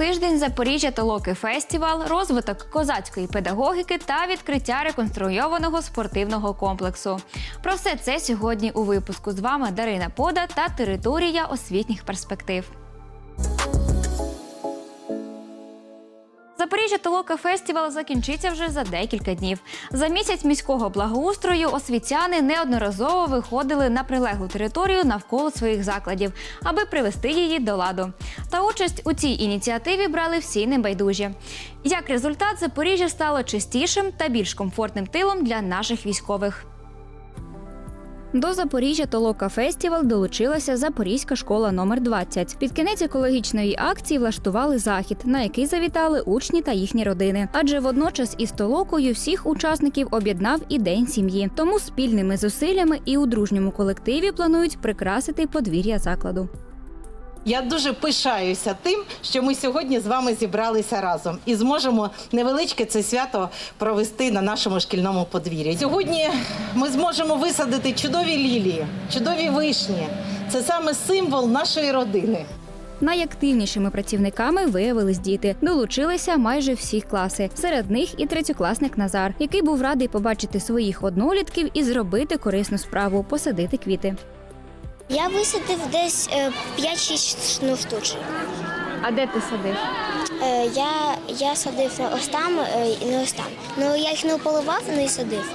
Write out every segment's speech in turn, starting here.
Тиждень Запоріжжя Толоки Фестівал, розвиток козацької педагогіки та відкриття реконструйованого спортивного комплексу. Про все це сьогодні у випуску. З вами Дарина Пода та територія освітніх перспектив. Запоріжжя Толока Фестівал закінчиться вже за декілька днів. За місяць міського благоустрою освітяни неодноразово виходили на прилеглу територію навколо своїх закладів, аби привести її до ладу. Та участь у цій ініціативі брали всі небайдужі. Як результат, Запоріжжя стало чистішим та більш комфортним тилом для наших військових. До Запоріжжя Толока Фестівал долучилася Запорізька школа номер 20 Під кінець екологічної акції влаштували захід, на який завітали учні та їхні родини. Адже водночас із толокою всіх учасників об'єднав і день сім'ї. Тому спільними зусиллями і у дружньому колективі планують прикрасити подвір'я закладу. Я дуже пишаюся тим, що ми сьогодні з вами зібралися разом і зможемо невеличке це свято провести на нашому шкільному подвір'ї. Сьогодні ми зможемо висадити чудові лілії, чудові вишні. Це саме символ нашої родини. Найактивнішими працівниками виявились діти. Долучилися майже всі класи. Серед них і третьокласник Назар, який був радий побачити своїх однолітків і зробити корисну справу посадити квіти. Я висадив десь е, 5-6 ну, штучок. А де ти садив? Е, Я, я садив ось там е, і не ось там. Ну я їх не поливав, не садив.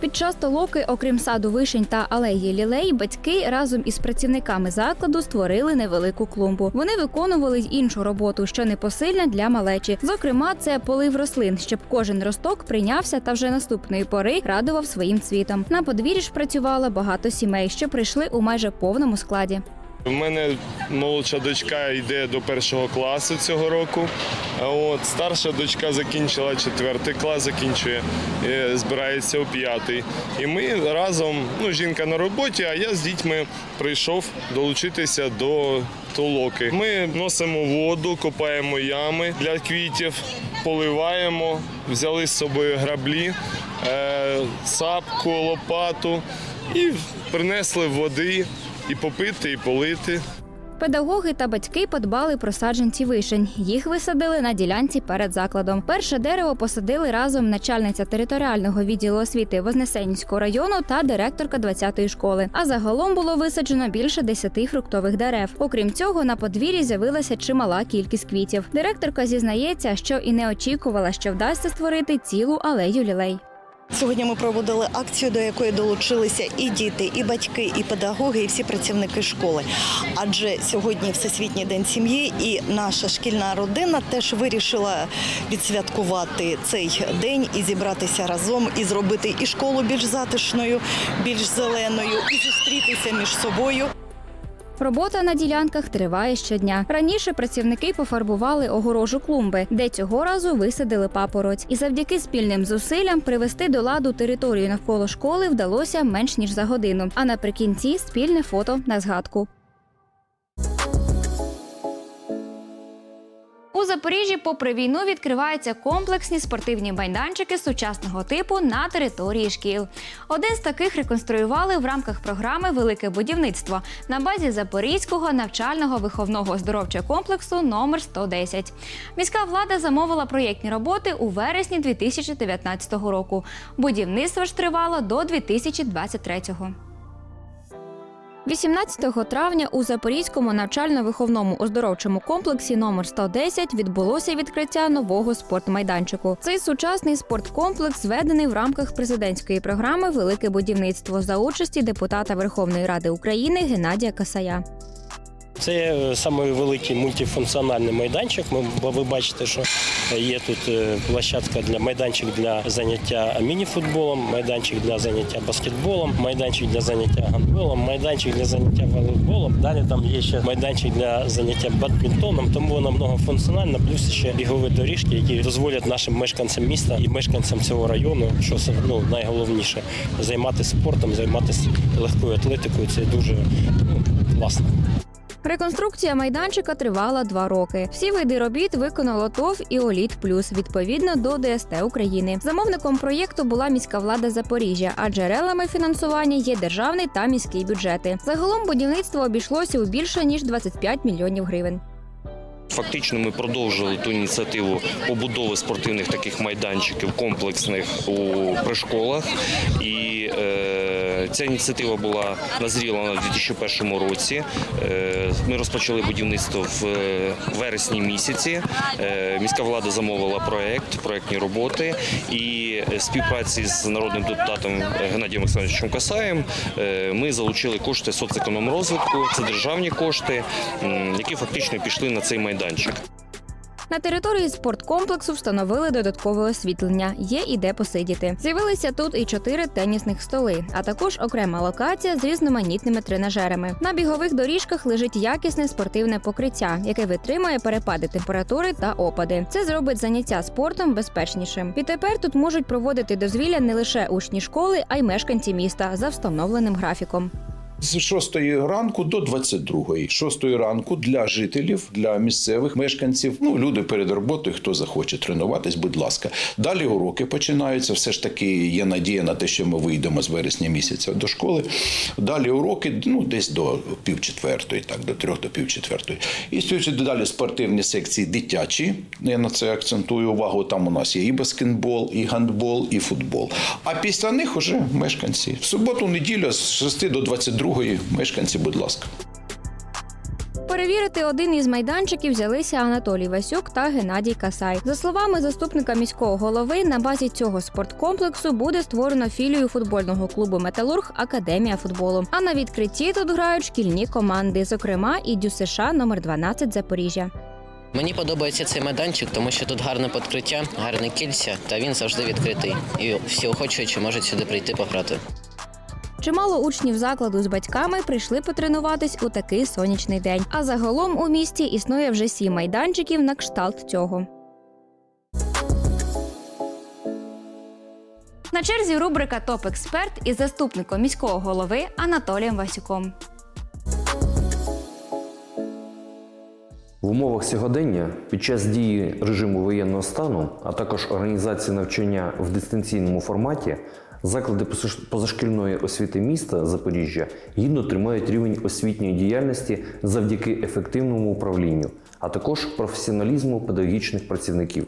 Під час толоки, окрім саду вишень та алеї лілей, батьки разом із працівниками закладу створили невелику клумбу. Вони виконували іншу роботу, що непосильна для малечі. Зокрема, це полив рослин, щоб кожен росток прийнявся та вже наступної пори радував своїм цвітом. На подвір'ї ж працювало багато сімей, що прийшли у майже повному складі. У мене молодша дочка йде до першого класу цього року. А от старша дочка закінчила четвертий клас, закінчує, е, збирається у п'ятий. І ми разом, ну, жінка на роботі, а я з дітьми прийшов долучитися до толоки. Ми носимо воду, копаємо ями для квітів, поливаємо, взяли з собою граблі, е, сапку, лопату і принесли води і попити, і полити. Педагоги та батьки подбали про саджанці вишень. Їх висадили на ділянці перед закладом. Перше дерево посадили разом начальниця територіального відділу освіти Вознесенського району та директорка 20-ї школи. А загалом було висаджено більше 10 фруктових дерев. Окрім цього, на подвір'ї з'явилася чимала кількість квітів. Директорка зізнається, що і не очікувала, що вдасться створити цілу алею лілей. Сьогодні ми проводили акцію, до якої долучилися і діти, і батьки, і педагоги, і всі працівники школи. Адже сьогодні Всесвітній день сім'ї, і наша шкільна родина теж вирішила відсвяткувати цей день і зібратися разом, і зробити і школу більш затишною, більш зеленою, і зустрітися між собою. Робота на ділянках триває щодня. Раніше працівники пофарбували огорожу клумби, де цього разу висадили папороть. І завдяки спільним зусиллям привести до ладу територію навколо школи вдалося менш ніж за годину. А наприкінці спільне фото на згадку. Запоріжжі, попри війну, відкриваються комплексні спортивні майданчики сучасного типу на території шкіл. Один з таких реконструювали в рамках програми Велике будівництво на базі Запорізького навчального виховного оздоровчого комплексу номер 110. Міська влада замовила проєктні роботи у вересні 2019 року. Будівництво ж тривало до 2023-го. 18 травня у Запорізькому навчально-виховному оздоровчому комплексі номер 110 відбулося відкриття нового спортмайданчику. Цей сучасний спорткомплекс зведений в рамках президентської програми Велике будівництво за участі депутата Верховної Ради України Геннадія Касая. Це е, самий великий мультифункціональний майданчик. Ми ви бачите, що є тут е, площадка для майданчик для заняття мініфутболом, майданчик для заняття баскетболом, майданчик для заняття гандболом, майданчик для заняття волейболом. Далі там є ще майданчик для заняття бадмінтоном, тому вона многофункціональна, плюс ще бігові доріжки, які дозволять нашим мешканцям міста і мешканцям цього району, що ну, найголовніше, займатися спортом, займатися легкою атлетикою. Це дуже ну, класно. Реконструкція майданчика тривала два роки. Всі види робіт виконало ТОВ і Оліт Плюс відповідно до ДСТ України. Замовником проєкту була міська влада Запоріжжя, а джерелами фінансування є державний та міський бюджети. Загалом будівництво обійшлося у більше ніж 25 мільйонів гривень. Фактично ми продовжили ту ініціативу побудови спортивних таких майданчиків комплексних у пришколах. І е, ця ініціатива була назріла у 2001 році. Е, ми розпочали будівництво в е, вересні місяці. Е, міська влада замовила проект, проектні роботи і співпраці з народним депутатом Геннадієм Олександровичем Касаєм ми залучили кошти соцекономрозвитку. Це державні кошти, які фактично пішли на цей майданчик. На території спорткомплексу встановили додаткове освітлення. Є і де посидіти. З'явилися тут і чотири тенісних столи, а також окрема локація з різноманітними тренажерами. На бігових доріжках лежить якісне спортивне покриття, яке витримує перепади температури та опади. Це зробить заняття спортом безпечнішим. Відтепер тут можуть проводити дозвілля не лише учні школи, а й мешканці міста за встановленим графіком. З 6 ранку до 22. 6 ранку для жителів, для місцевих мешканців. Ну, люди перед роботою, хто захоче тренуватись, будь ласка. Далі уроки починаються. Все ж таки є надія на те, що ми вийдемо з вересня місяця до школи. Далі уроки, ну десь до пів четвертої, так, до трьох до пів четвертої. І далі спортивні секції дитячі. Я на це акцентую увагу. Там у нас є і баскетбол, і гандбол, і футбол. А після них уже мешканці. В суботу, неділю з 6 до 22 мешканці, будь ласка. Перевірити один із майданчиків взялися Анатолій Васюк та Геннадій Касай. За словами заступника міського голови, на базі цього спорткомплексу буде створено філію футбольного клубу Металург Академія футболу. А на відкритті тут грають шкільні команди, зокрема і ДЮСШ номер 12 Запоріжжя. Мені подобається цей майданчик, тому що тут гарне підкриття, гарне кільця, та він завжди відкритий. І всі охочуючі можуть сюди прийти пограти. Чимало учнів закладу з батьками прийшли потренуватись у такий сонячний день. А загалом у місті існує вже сім майданчиків на кшталт цього. На черзі рубрика Топ експерт із заступником міського голови Анатолієм Васюком. В умовах сьогодення під час дії режиму воєнного стану, а також організації навчання в дистанційному форматі, заклади позаш- позашкільної освіти міста Запоріжжя гідно тримають рівень освітньої діяльності завдяки ефективному управлінню, а також професіоналізму педагогічних працівників.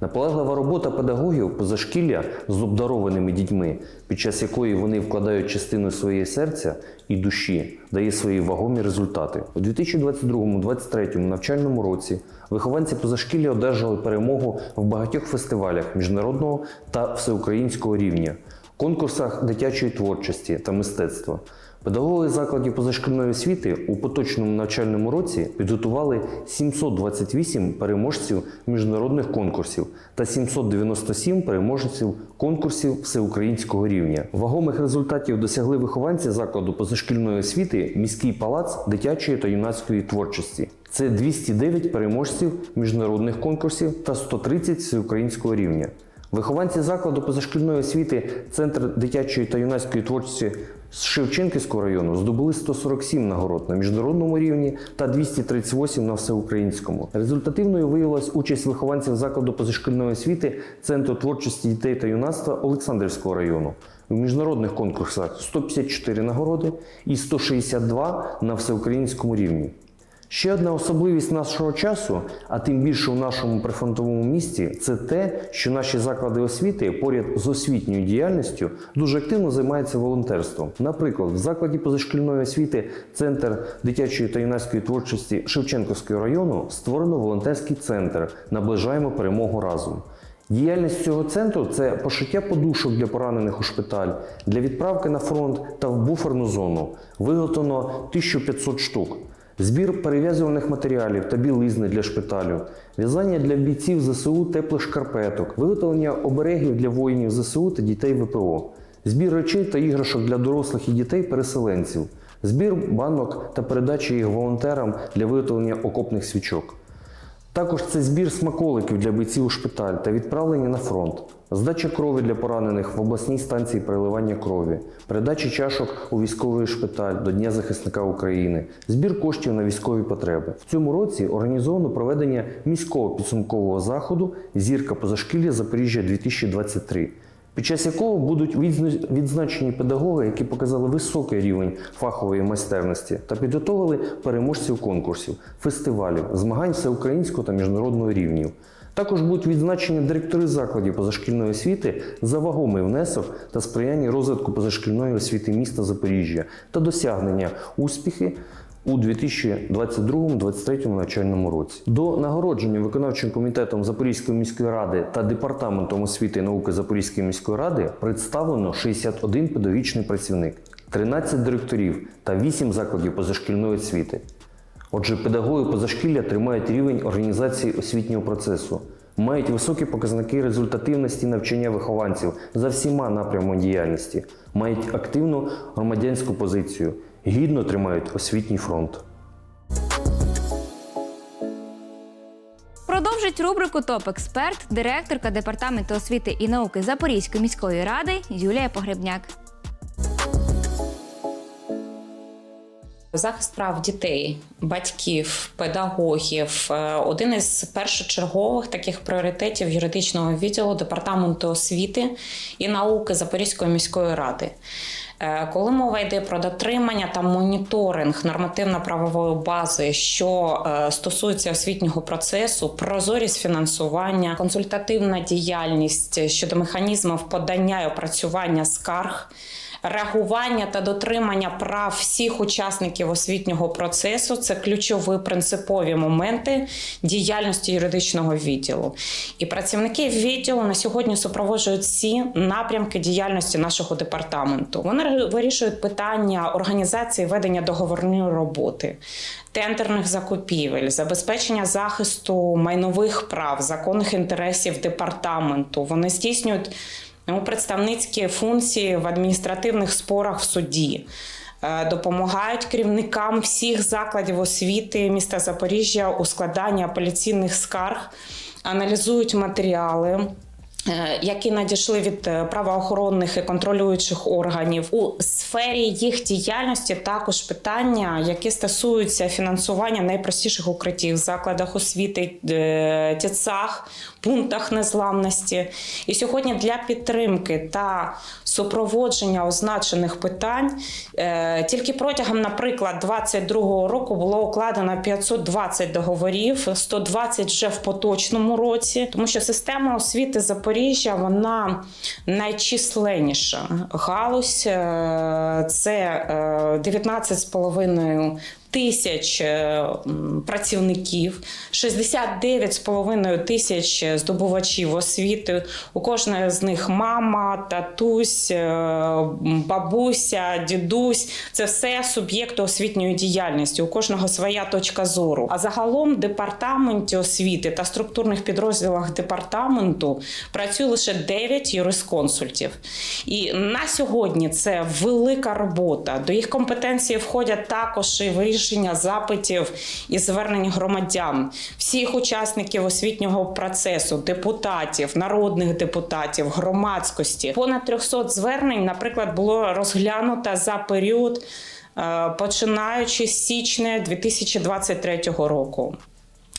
Наполеглива робота педагогів позашкілля з обдарованими дітьми, під час якої вони вкладають частину своєї серця і душі, дає свої вагомі результати. У 2022-2023 навчальному році вихованці позашкілля одержали перемогу в багатьох фестивалях міжнародного та всеукраїнського рівня, конкурсах дитячої творчості та мистецтва. Педагоги закладів позашкільної освіти у поточному навчальному році підготували 728 переможців міжнародних конкурсів та 797 переможців конкурсів всеукраїнського рівня. Вагомих результатів досягли вихованці закладу позашкільної освіти міський палац дитячої та юнацької творчості. Це 209 переможців міжнародних конкурсів та 130 всеукраїнського рівня. Вихованці закладу позашкільної освіти Центр дитячої та юнацької творчості з Шевченківського району здобули 147 нагород на міжнародному рівні та 238 на всеукраїнському. Результативною виявилась участь вихованців закладу позашкільної освіти Центру творчості дітей та юнацтва Олександрівського району. У міжнародних конкурсах 154 нагороди і 162 на всеукраїнському рівні. Ще одна особливість нашого часу, а тим більше у нашому прифронтовому місті, це те, що наші заклади освіти поряд з освітньою діяльністю дуже активно займаються волонтерством. Наприклад, в закладі позашкільної освіти Центр дитячої та юнацької творчості Шевченківського району створено волонтерський центр Наближаємо перемогу разом. Діяльність цього центру це пошиття подушок для поранених у шпиталь, для відправки на фронт та в буферну зону. Виготовлено 1500 штук. Збір перев'язувальних матеріалів та білизни для шпиталю, в'язання для бійців ЗСУ теплих шкарпеток, виготовлення оберегів для воїнів ЗСУ та дітей ВПО, збір речей та іграшок для дорослих і дітей-переселенців, збір банок та передача їх волонтерам для виготовлення окопних свічок. Також це збір смаколиків для бійців у шпиталь та відправлення на фронт, здача крові для поранених в обласній станції переливання крові, передача чашок у військовий шпиталь до Дня захисника України, збір коштів на військові потреби. В цьому році організовано проведення міського підсумкового заходу Зірка позашкілля Запоріжжя 2023. Під час якого будуть відзна- відзначені педагоги, які показали високий рівень фахової майстерності та підготовили переможців конкурсів, фестивалів, змагань всеукраїнського та міжнародного рівнів. Також будуть відзначені директори закладів позашкільної освіти за вагомий внесок та сприяння розвитку позашкільної освіти міста Запоріжжя та досягнення успіхи у 2022-2023 навчальному році. До нагородження виконавчим комітетом Запорізької міської ради та департаментом освіти і науки Запорізької міської ради представлено 61 педагогічний працівник, 13 директорів та 8 закладів позашкільної освіти. Отже, педагоги позашкілля тримають рівень організації освітнього процесу, мають високі показники результативності навчання вихованців за всіма напрямами діяльності, мають активну громадянську позицію, гідно тримають освітній фронт. Продовжить рубрику Топ-експерт директорка департаменту освіти і науки Запорізької міської ради Юлія Погребняк. Захист прав дітей, батьків, педагогів е, один із першочергових таких пріоритетів юридичного відділу департаменту освіти і науки Запорізької міської ради. Е, Коли мова йде про дотримання та моніторинг нормативно-правової бази, що е, стосується освітнього процесу, прозорість фінансування, консультативна діяльність щодо механізмів подання і опрацювання скарг. Реагування та дотримання прав всіх учасників освітнього процесу це ключові принципові моменти діяльності юридичного відділу. І працівники відділу на сьогодні супроводжують всі напрямки діяльності нашого департаменту. Вони вирішують питання організації ведення договорної роботи. Тендерних закупівель, забезпечення захисту майнових прав, законних інтересів департаменту. Вони здійснюють представницькі функції в адміністративних спорах в суді. Е, Допомагають керівникам всіх закладів освіти міста Запоріжжя у складанні апеляційних скарг, аналізують матеріали. е, Які надійшли від е, правоохоронних і контролюючих органів у сфері їх діяльності, також питання, які стосуються фінансування найпростіших укриттів в закладах освіти, тіцах, пунктах незламності. І сьогодні для підтримки та супроводження означених питань е, тільки протягом, наприклад, 2022 року було укладено 520 договорів, 120 вже в поточному році, тому що система освіти Запоріжжя вона найчисленніша галузь. е, Це е, 19,5 тисяч е, працівників, 69,5 тисяч здобувачів освіти. У кожної з них мама, татусь, е, бабуся, дідусь. Це все суб'єкти освітньої діяльності. У кожного своя точка зору. А загалом департаменті освіти та структурних підрозділах департаменту працює лише 9 юрисконсультів. І на сьогодні це велика робота. До їх компетенції входять також і вирішення запитів і звернень громадян, всіх учасників освітнього процесу, депутатів, народних депутатів, громадськості. Понад 300 звернень, наприклад, було розглянуто за період. е, Починаючи з січня 2023 року.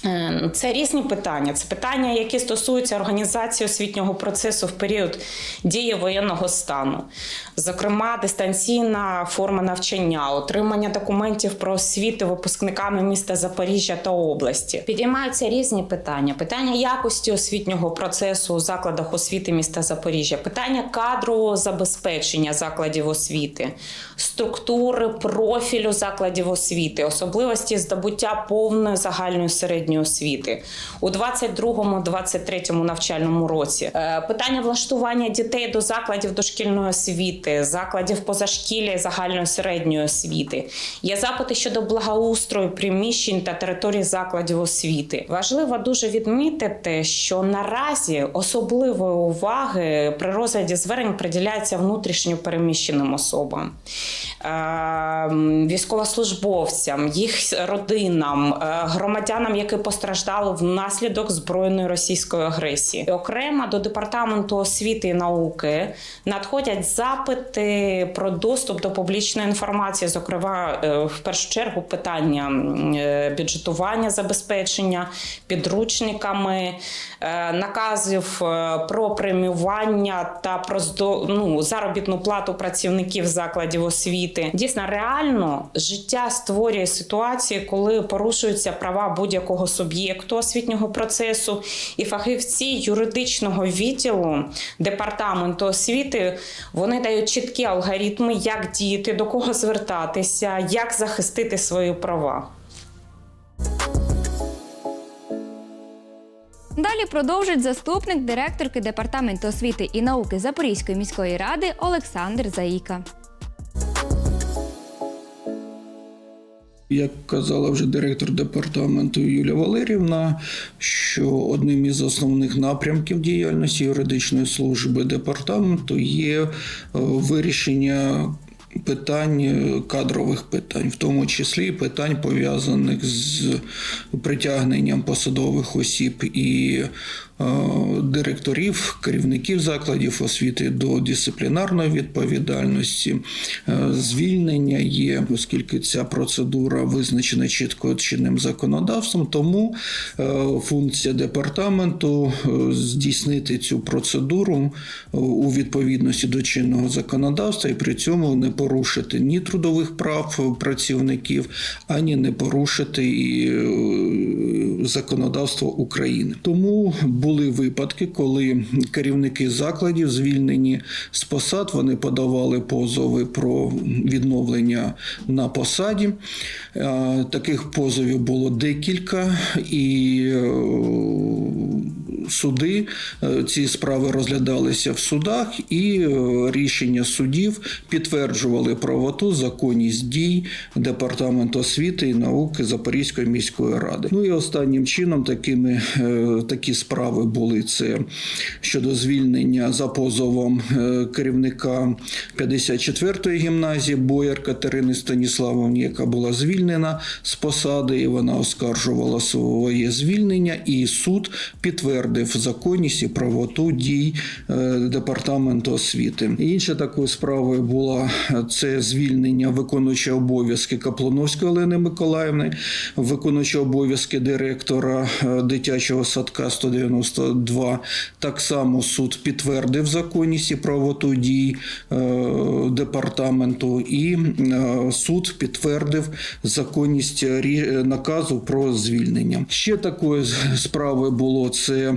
Е, Це різні питання. Це питання, які стосуються організації освітнього процесу в період дії воєнного стану, зокрема, дистанційна форма навчання, отримання документів про освіту випускниками міста Запоріжжя та області. Підіймаються різні питання: питання якості освітнього процесу у закладах освіти міста Запоріжжя, питання кадрового забезпечення закладів освіти, структури профілю закладів освіти, особливості здобуття повної загальної середньої освіти у 22-23 навчальному році. Е, Питання влаштування дітей до закладів дошкільної освіти, закладів позашкілля і загальної середньої освіти. Є запити щодо благоустрою приміщень та територій закладів освіти. Важливо дуже відмітити, що наразі особливої уваги при розгляді звернень приділяється внутрішньо переміщеним особам, е, військовослужбовцям, їх родинам, е, громадянам, які які постраждали внаслідок збройної російської агресії. І окремо до департаменту освіти і науки надходять запити про доступ до публічної інформації, зокрема, е, в першу чергу питання е, бюджетування забезпечення підручниками, е, наказів про преміювання та про ну, заробітну плату працівників закладів освіти. Дійсно, реально життя створює ситуації, коли порушуються права будь-якого суб'єкту освітнього процесу, і фахівці юридичного відділу департаменту освіти вони дають чіткі алгоритми, як діяти, до кого звертатися, як захистити свої права. Далі продовжить заступник директорки департаменту освіти і науки Запорізької міської ради Олександр Заїка. Як казала вже директор департаменту Юлія Валерівна, що одним із основних напрямків діяльності юридичної служби департаменту є е, вирішення питань е, кадрових питань, в тому числі питань пов'язаних з притягненням посадових осіб і директорів, керівників закладів освіти до дисциплінарної відповідальності, Е, звільнення є, оскільки ця процедура визначена чітко чинним законодавством. Тому е, функція департаменту е, здійснити цю процедуру е, у відповідності до чинного законодавства і при цьому не порушити ні трудових прав працівників, ані не порушити і е, законодавство України. Тому були випадки, коли керівники закладів звільнені з посад, вони подавали позови про відновлення на посаді. Е, Таких позовів було декілька, і е, суди е, ці справи розглядалися в судах, і е, рішення судів підтверджували правоту, законність дій департаменту освіти і науки Запорізької міської ради. Ну і останнім чином такими е, такі справи були це щодо звільнення за позовом керівника 54-ї гімназії Бояр Катерини Станіславовні, яка була звільнена з посади, і вона оскаржувала своє звільнення, і суд підтвердив законність і правоту дій е, департаменту освіти. Інша такою справою була е, це звільнення виконуючого обов'язки Каплуновської Олени Миколаївни, виконуючого обов'язки директора е, дитячого садка 192. Так само суд підтвердив законність і правоту дій департаменту, і суд підтвердив законність наказу про звільнення. Ще такою справою було це.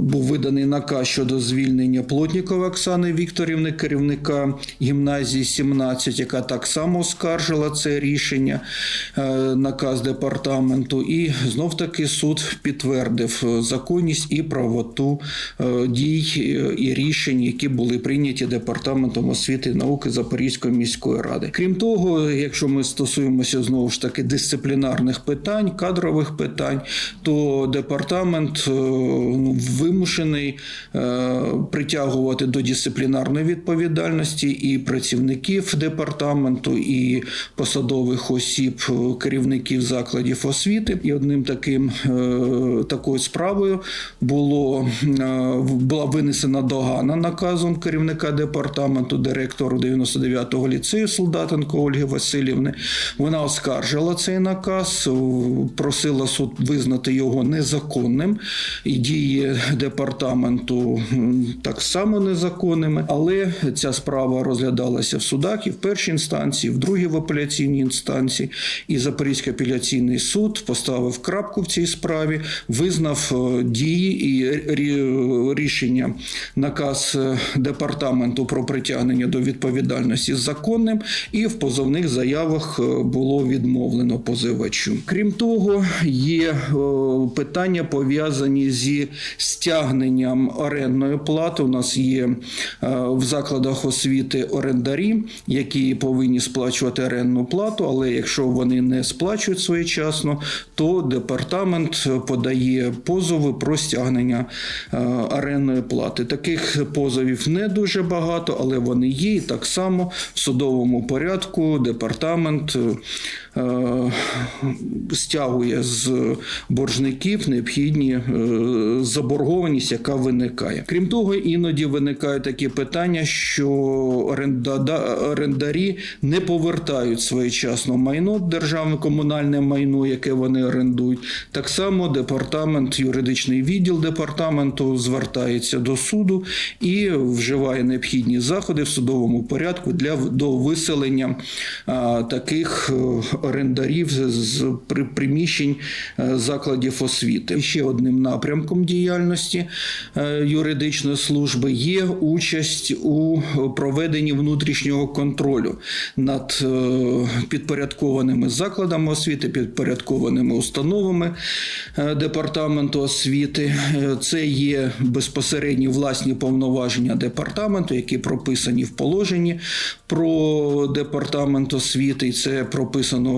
був виданий наказ щодо звільнення Плотнікова Оксани Вікторівни, керівника гімназії 17, яка так само оскаржила це рішення, е, наказ департаменту. І знов таки суд підтвердив е, законність і правоту е, дій і рішень, які були прийняті департаментом освіти і науки Запорізької міської ради. Крім того, якщо ми стосуємося знову ж таки дисциплінарних питань, кадрових питань, то департамент вимушений е, притягувати до дисциплінарної відповідальності і працівників департаменту, і посадових осіб, е, керівників закладів освіти. І одним таким е, такою справою було була винесена догана наказом керівника департаменту, директору 99-го ліцею Солдатенко Ольги Васильівни. Вона оскаржила цей наказ, просила суд визнати його незаконним і дії департаменту так само незаконними. Але ця справа розглядалася в судах і в першій інстанції, і в другій в апеляційній інстанції. І Запорізький апеляційний суд поставив крапку в цій справі, визнав е, дії і рішення наказ е, департаменту про притягнення до відповідальності законним, і в позовних заявах е, було відмовлено позивачу. Крім того, є питання пов'язані зі стягненням орендної плати. У нас є е, в закладах освіти орендарі, які повинні сплачувати орендну плату, але якщо вони не сплачують своєчасно, то департамент подає позови про стягнення е, орендної плати. Таких позовів не дуже багато, але вони є. І так само в судовому порядку департамент е, стягує з боржників необхідні е, заборгованість, яка виникає. Крім того, іноді виникають такі питання, що орендарі не повертають своєчасно майно державне комунальне майно, яке вони орендують. Так само департамент, юридичний відділ департаменту звертається до суду і вживає необхідні заходи в судовому порядку для до виселення таких е, орендарів з, приміщень е, закладів освіти. Ще одним напрямком діяльності е, юридичної служби є участь у проведенні внутрішнього контролю над е, підпорядкованими закладами освіти, підпорядкованими установами департаменту освіти. Це є безпосередні власні повноваження департаменту, які прописані в положенні про департамент освіти. І це прописано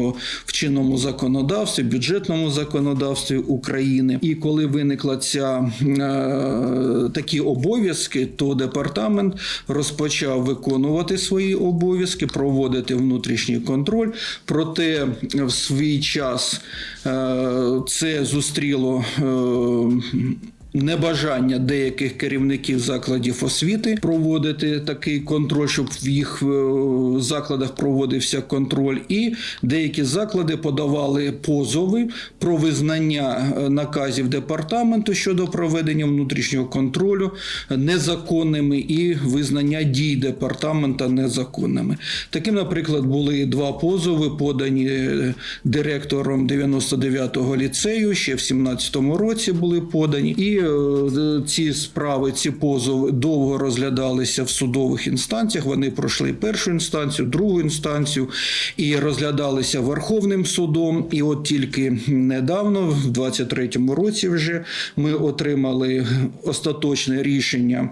в чинному законодавстві, бюджетному законодавстві України. І коли виникла ця е, такі обов'язки, то департамент розпочав виконувати свої обов'язки, проводити внутрішній контроль. Проте в свій час е, це зустріло. Е, Небажання деяких керівників закладів освіти проводити такий контроль, щоб в їх е, закладах проводився контроль, і деякі заклади подавали позови про визнання е, наказів департаменту щодо проведення внутрішнього контролю незаконними і визнання дій департамента незаконними. Таким, наприклад, були два позови, подані е, директором 99-го ліцею, ще в 17-му році були подані. І е, ці справи, ці позови довго розглядалися в судових інстанціях. Вони пройшли першу інстанцію, другу інстанцію і розглядалися Верховним судом. І от тільки недавно, в 23-му році, вже ми отримали остаточне рішення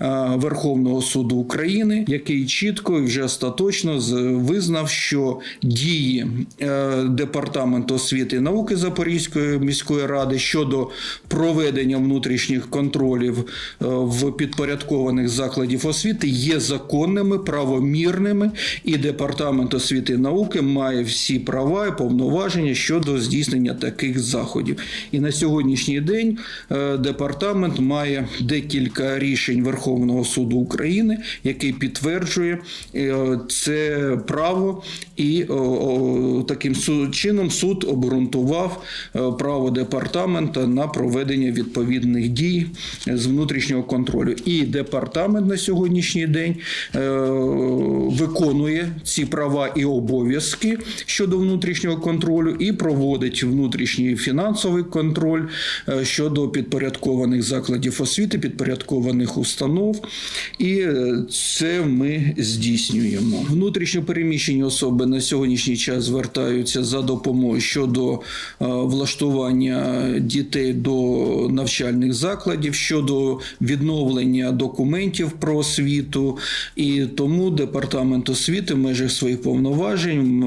е, Верховного суду України, який чітко і вже остаточно визнав, що дії е, департаменту освіти і науки Запорізької міської ради щодо проведення внутрішніх контролів е, в підпорядкованих закладів освіти є законними, правомірними, і департамент освіти і науки має всі права і повноваження щодо здійснення таких заходів. І на сьогоднішній день е, департамент має декілька рішень Верховного суду України, який підтверджує е, це право, і таким чином суд обґрунтував право департамента на проведення відповідних дій з внутрішнього контролю. І департамент на сьогоднішній день е, виконує ці права і обов'язки щодо внутрішнього контролю і проводить внутрішній фінансовий контроль е, щодо підпорядкованих закладів освіти, підпорядкованих установ. І е, це ми здійснюємо. Внутрішньо переміщені особи на сьогоднішній час звертаються за допомогою щодо влаштування дітей до навчальних закладів, щодо відновлення документів про освіту. І тому департамент освіти в межах своїх повноважень е,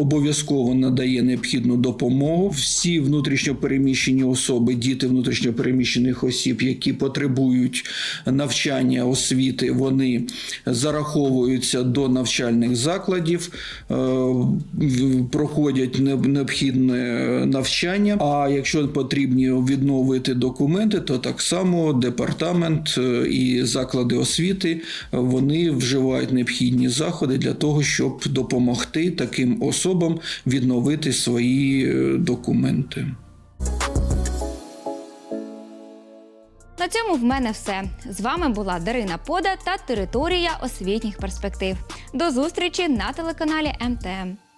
обов'язково надає необхідну допомогу. Всі внутрішньо переміщені особи, діти внутрішньо переміщених осіб, які потребують навчання освіти, вони зараховуються до навчальних закладів, е, проходять необхідне навчання. А якщо потрібні відновити документи, то так само департамент е, і заклади освіти е, вони вживають необхідні заходи для того, щоб допомогти таким особам відновити свої е, документи. На цьому в мене все. З вами була Дарина Пода та територія освітніх перспектив. До зустрічі на телеканалі МТМ.